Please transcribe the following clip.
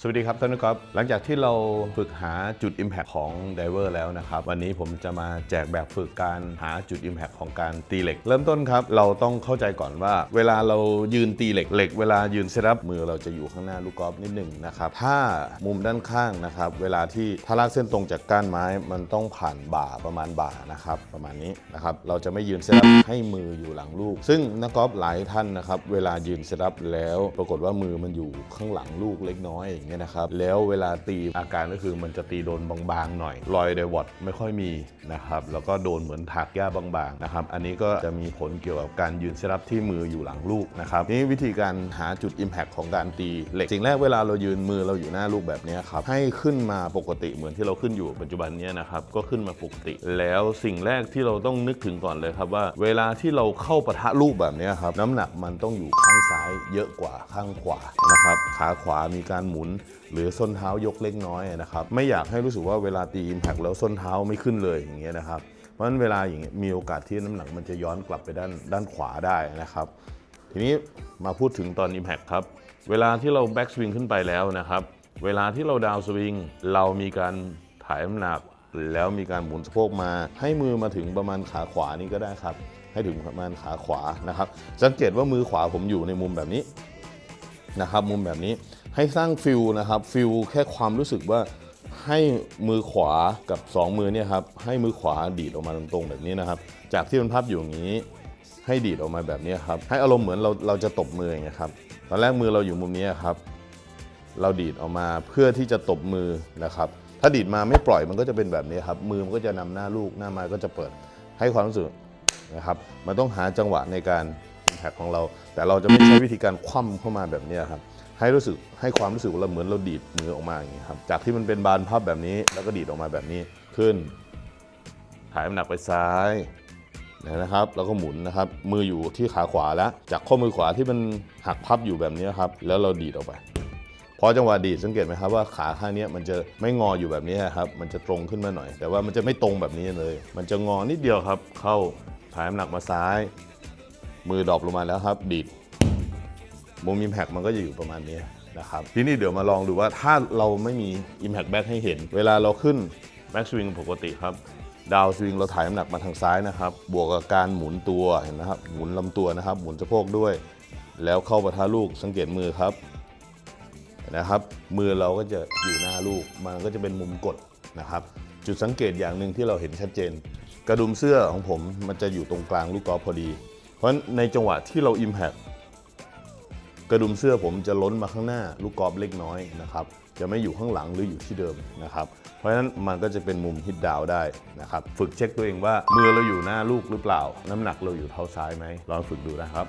สวัสดีครับท่านผู้ชมครับหลังจากที่เราฝึกหาจุด Impact ของ Diver แล้วนะครับ วันนี้ผมจะมาแจกแบบฝึกการหาจุด Impact ของการตีเหล็ก เริ่มต้นครับ เราต้องเข้าใจก่อนว่า เวลาเรายืนตีเหล็กเหล็ก เวลายืนเซตอัพมือเราจะอยู่ข้างหน้าลูกกอล์ฟนิดหนึ่งนะครับ ถ้ามุมด้านข้างนะครับ เวลาที่ถ้าลากเส้นตรงจากก้านไม้ มันต้องผ่านบ่าประมาณบ่านะครับประมาณนี้นะครับเราจะไม่ยืนเซตอัพให้มืออยู่หลังลูก ซึ่งนักกอล์ฟหลายท่านนะครับเวลายืนเซตอัพแล้ว ปรากฏว่ามือมันอยู่ข้างหลังลูกเล็กน้อยอย่างเงี้ยนะครับ แล้วเวลาตีอาการก็คือมันจะตีโดนบางๆหน่อยรอยไดวอตไม่ค่อยมีนะครับ แล้วก็โดนเหมือนถากหญ้าบางๆนะครับ อันนี้ก็จะมีผลเกี่ยวกับการยืนเซตอัพที่มืออยู่หลังลูกนะครับ นี่วิธีการหาจุด Impact ของการตีเหล็กสิ่งแรกเวลาเรายืนมือเราอยู่หน้าลูกแบบเนี้ยครับให้ขึ้นมาปกติเหมือนที่เราขึ้นอยู่ปัจจุบันเนี้ยนะครับก็ขึ้นมาปกติ แล้วสิ่งแรกที่เราต้องนึกถึงก่อนเลยครับว่า เวลาที่เราเข้าปะทะลูกแบบเนี้ยครับน้ำหนักมันต้องอยู่ข้างซ้ายเยอะกว่าข้างขวานะครับขาขวามีการหมุนหรือส้นเท้ายกเล็กน้อยนะครับไม่อยากให้รู้สึกว่าเวลาตี Impact แล้วส้นเท้าไม่ขึ้นเลยอย่างเงี้ยนะครับเพราะฉะนั้นเวลาอย่างเงี้ยมีโอกาสที่น้ำหนักมันจะย้อนกลับไปด้านด้านขวาได้นะครับ ทีนี้มาพูดถึงตอน Impact ครับเวลาที่เราแบ็กสวิงขึ้นไปแล้วนะครับเวลาที่เราดาวสวิงเรามีการถ่ายน้ำหนักแล้วมีการหมุนสะโพกมา ให้มือมาถึงประมาณขาขวานี่ก็ได้ครับ ให้ถึงประมาณขาขวานะครับ สังเกตว่ามือขวาผมอยู่ในมุมแบบนี้นะครับ มุมแบบนี้ ให้สร้างฟิลนะครับฟิลแค่ความรู้สึกว่าให้มือขวากับ 2 มือเนี่ยครับให้มือขวาดีดออกมาตรงๆแบบนี้นะครับ จากที่มันพับอยู่อย่างนี้ ให้ดีดออกมาแบบนี้ครับให้อารมณ์เหมือนเราเราจะตบมืออย่างเงี้ยครับตอนแรกมือเราอยู่มุมนี้ครับเราดีดออกมาเพื่อที่จะตบมือนะครับ ถ้าดีดมาไม่ปล่อยมันก็จะเป็นแบบนี้ครับ มือมันก็จะนำหน้าลูกหน้าไม้ก็จะเปิดให้ความรู้สึกนะครับมันต้องหาจังหวะในการ impact ของเรา แต่เราจะไม่ใช้วิธีการคว่ำเข้ามาแบบนี้ครับ ให้รู้สึกให้ความรู้สึกว่าเราเหมือนเราดีดมือออกมาอย่างนี้ครับ จากที่มันเป็นบานพับแบบนี้แล้วก็ดีดออกมาแบบนี้ขึ้น ถ่ายน้ำหนักไปซ้ายนะครับ แล้วก็หมุนนะครับ มืออยู่ที่ขาขวาแล้ว จากข้อมือขวาที่มันหักพับอยู่แบบนี้ครับ แล้วเราดีดออกไปพอจังหวะดีดสังเกตไหมครับว่าขาข้างนี้มันจะไม่งออยู่แบบนี้ครับ มันจะตรงขึ้นมาหน่อย แต่ว่ามันจะไม่ตรงแบบนี้เลย มันจะงอนิดเดียวครับ เข้าถ่ายน้ำหนักมาซ้าย มือดรอปลงมาแล้วครับ ดีด มุม Impact มันก็จะอยู่ประมาณนี้นะครับทีนี้เดี๋ยวมาลองดูว่าถ้าเราไม่มี Impact Back ให้เห็น เวลาเราขึ้น Back Swing ปกติครับดาวสวิงเราถ่ายน้ำหนักมาทางซ้ายนะครับ บวกกับการหมุนตัวเห็นไหมครับ หมุนลำตัวนะครับ หมุนสะโพกด้วย แล้วเข้าปะทะลูกสังเกตมือครับนะครับ มือเราก็จะอยู่หน้าลูก มันก็จะเป็นมุมกดนะครับ จุดสังเกตอย่างหนึ่งที่เราเห็นชัดเจน กระดุมเสื้อของผมมันจะอยู่ตรงกลางลูกกอล์ฟพอดี เพราะในจังหวะที่เรา Impact กระดุมเสื้อผมจะล้นมาข้างหน้าลูกกอล์ฟเล็กน้อยนะครับจะไม่อยู่ข้างหลังหรืออยู่ที่เดิมนะครับเพราะฉะนั้นมันก็จะเป็นมุมฮิตดาวได้นะครับฝึกเช็คตัวเองว่ามือเราอยู่หน้าลูกหรือเปล่า น้ำหนักเราอยู่เท้าซ้ายไหมลองฝึกดูนะครับ